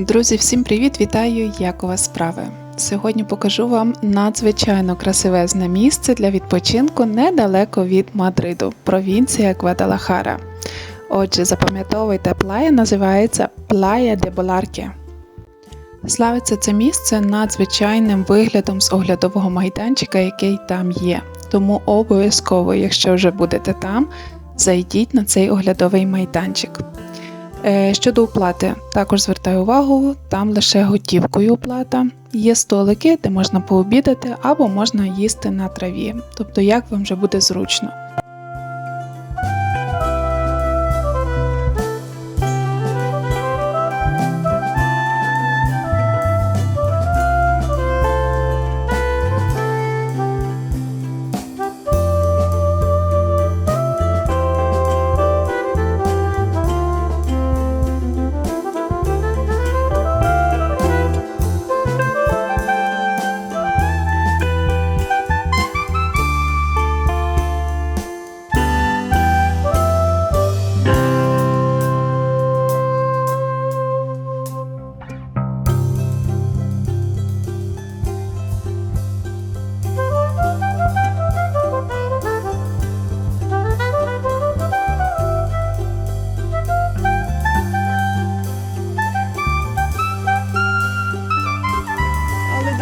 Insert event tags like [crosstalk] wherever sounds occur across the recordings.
Друзі, всім привіт! Вітаю! Як у вас справи? Сьогодні покажу вам надзвичайно красивезне місце для відпочинку недалеко від Мадриду, провінція Гвадалахара. Отже, запам'ятовуйте, плая називається Плая де Боларке. Славиться це місце надзвичайним виглядом з оглядового майданчика, який там є. Тому обов'язково, якщо вже будете там, зайдіть на цей оглядовий майданчик. Е, Щодо оплати, також звертаю увагу, там лише готівкою оплата. Є столики, де можна пообідати або можна їсти на траві, тобто як вам вже буде зручно.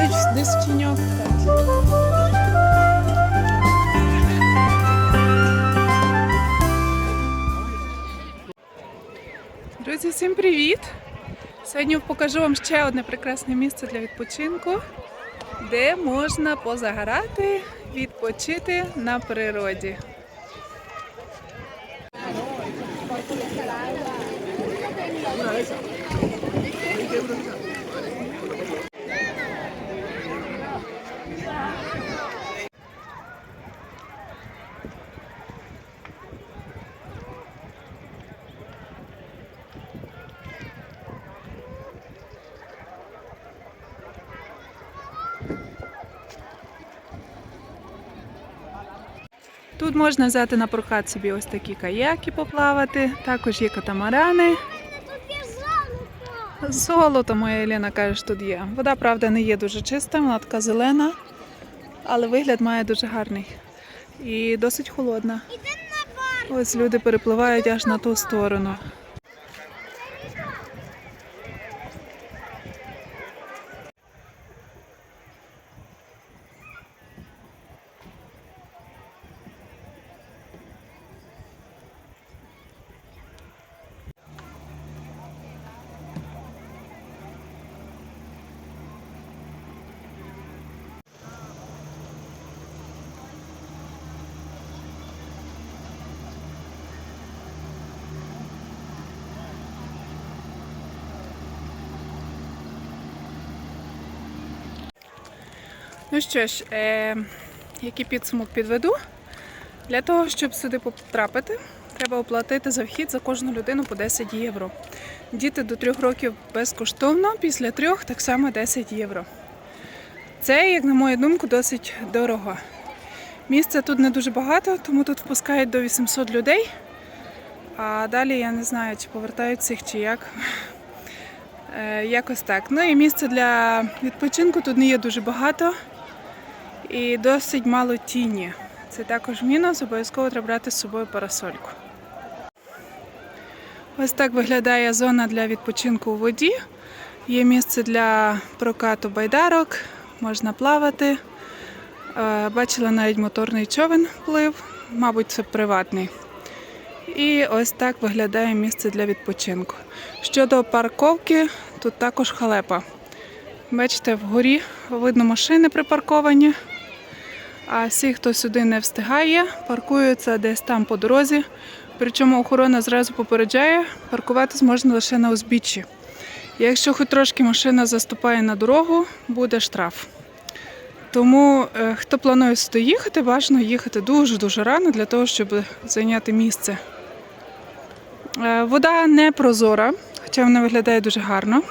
Десь десь. Друзі, всім привіт! Сьогодні покажу вам ще одне прекрасне місце для відпочинку, де можна позагорати, відпочити на природі. Тут можна взяти на прокат собі ось такі каяки поплавати, також є катамарани. Золото, моя Еліна каже, що тут є. Вода, правда, не є дуже чиста, вона така зелена, але вигляд має дуже гарний і досить холодна. Ось люди перепливають аж на ту сторону. Ну що ж, е, який підсумок підведу? Для того, щоб сюди потрапити, треба оплатити за вхід за кожну людину по 10 євро. Діти до 3 років безкоштовно, після 3 так само 10 євро. Це, як на мою думку, досить дорого. Місця тут не дуже багато, тому тут впускають до 800 людей. А далі я не знаю, чи повертаються їх, чи як. Е, Якось так. Ну і місце для відпочинку тут не є дуже багато і досить мало тіні. Це також мінус, обов'язково треба брати з собою парасольку. Ось так виглядає зона для відпочинку у воді. Є місце для прокату байдарок, можна плавати. Е, Бачила навіть моторний човен плив, мабуть, це приватний. І ось так виглядає місце для відпочинку. Щодо парковки, тут також халепа. Бачите, вгорі видно машини припарковані. А всі, хто сюди не встигає, паркуються десь там по дорозі. Причому охорона зразу попереджає, паркуватись можна лише на узбіччі. Якщо хоч трошки машина заступає на дорогу, буде штраф. Тому е, хто планує сюди їхати, бажано їхати дуже-дуже рано для того, щоб зайняти місце. Е, Вода не прозора, хоча вона виглядає дуже гарно.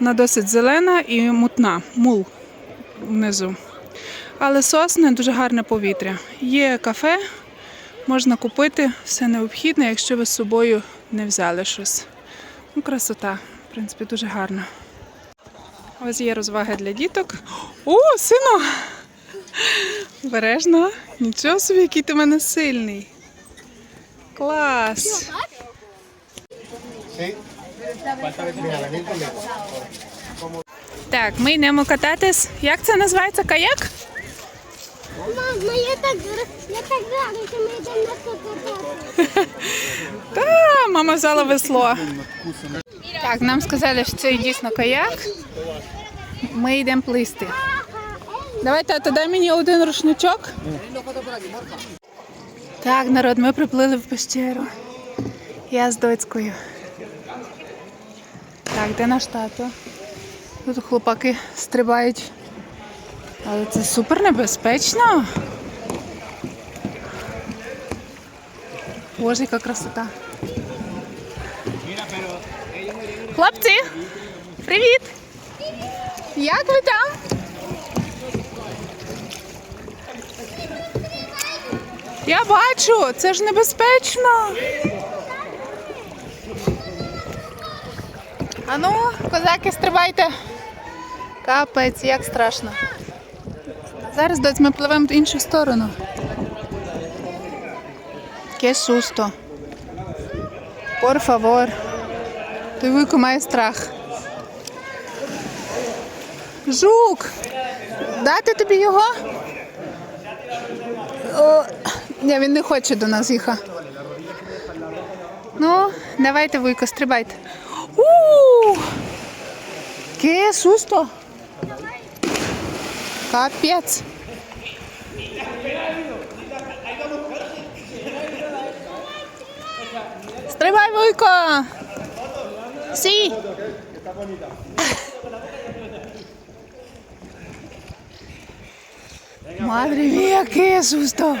Вона досить зелена і мутна, мул внизу. Але сосне дуже гарне повітря. Є кафе, можна купити все необхідне, якщо ви з собою не взяли щось. Ну, красота. в принципі, дуже гарно. Ось є розваги для діток. О, сину! Бережно. Нічого собі, який ти в мене сильний. Клас! Так, ми йдемо кататись. Як це називається? Каяк? Мама, я так, я так рада, що ми йдемо на. [laughs] Та, мама взяла весло. Так, нам сказали, що це дійсно каяк. Ми йдемо плисти. Давай, тато, дай мені один рушничок. Так, народ, ми приплили в пещеру. Я з доцькою. Так, де наш тато? Тут хлопаки стрибають. Але це супер небезпечно. Боже, яка красота. Хлопці, привіт! Як ви там? Я бачу, це ж небезпечно. Ану, козаки, стрибайте. Капець, як страшно. Зараз доць, ми пливемо в іншу сторону. Ке сусто. Por favor. Той вуйко має страх. Жук! Дати тобі його? О, ні, він не хоче до нас їхати. Ну, давайте, вуйко, стрибайте. У! Ке сусто. Капець. Стрибай, вуйко! Сі! Мадре мія, яке сусто!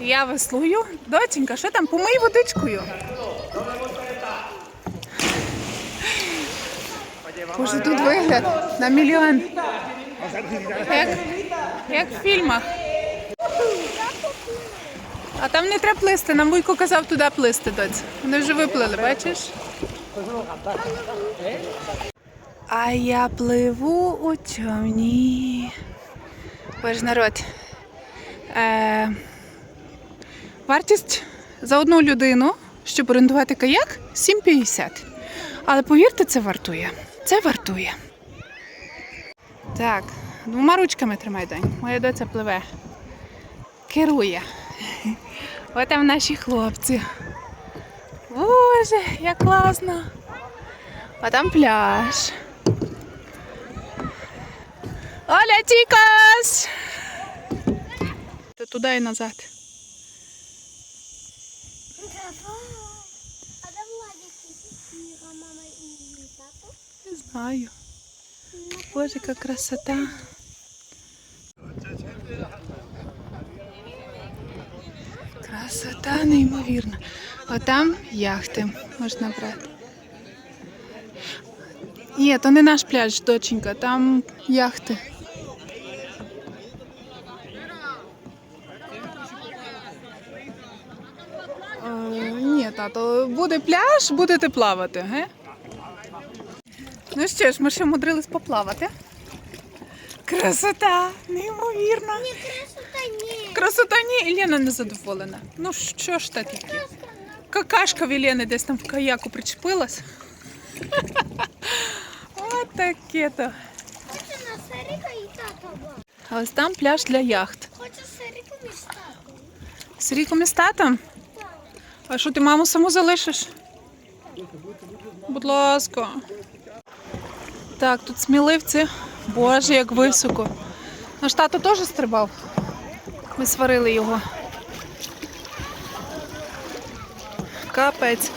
Я веслую. Доченька, що там? Помий водичкою. Боже, тут вигляд на мільйон. Як, як в фільмах. А там не треба плисти, нам Вуйко казав туди плисти, доць. Вони вже виплили, бачиш? А я пливу у човні. Боже, народ. Е, вартість за одну людину, щоб орендувати каяк, 7,50. Але повірте, це вартує. Це вартує. Так, двома ручками тримай донь. Моя доця пливе. Керує. Ось там наші хлопці. Боже, як класно. А там пляж. Оля Тікас! Ти туди і назад. А де Владик мама і тато? Не знаю. Боже, яка красота. Красота неймовірна. А там яхти можна брати. Ні, то не наш пляж, доченька, там яхти. Е, ні, тато, буде пляж, будете плавати, ге? Ну що ж, ми ще мудрились поплавати. Красота! Неймовірна! Ні, красота ні. Красота ні, Ілена не задоволена. Ну що ж таке? Какашка в Єлени десь там в каяку причепилась. [laughs] От таке то. І ось там пляж для яхт. Хочу Сарику між тато. З Ріком і з татом? А що ти маму саму залишиш? Будь ласка. Так, тут сміливці. Боже, як високо. Наш тато теж стрибав. Ми сварили його. Капець.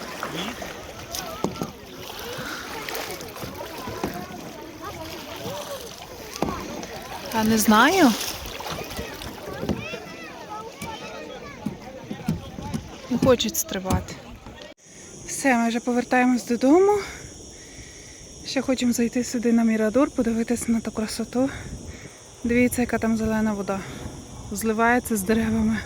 Та не знаю. Не хочуть стрибати. Все, ми вже повертаємось додому. Ще хочемо зайти сюди на Мірадор, подивитися на ту красоту. Дивіться, яка там зелена вода. Зливається з деревами.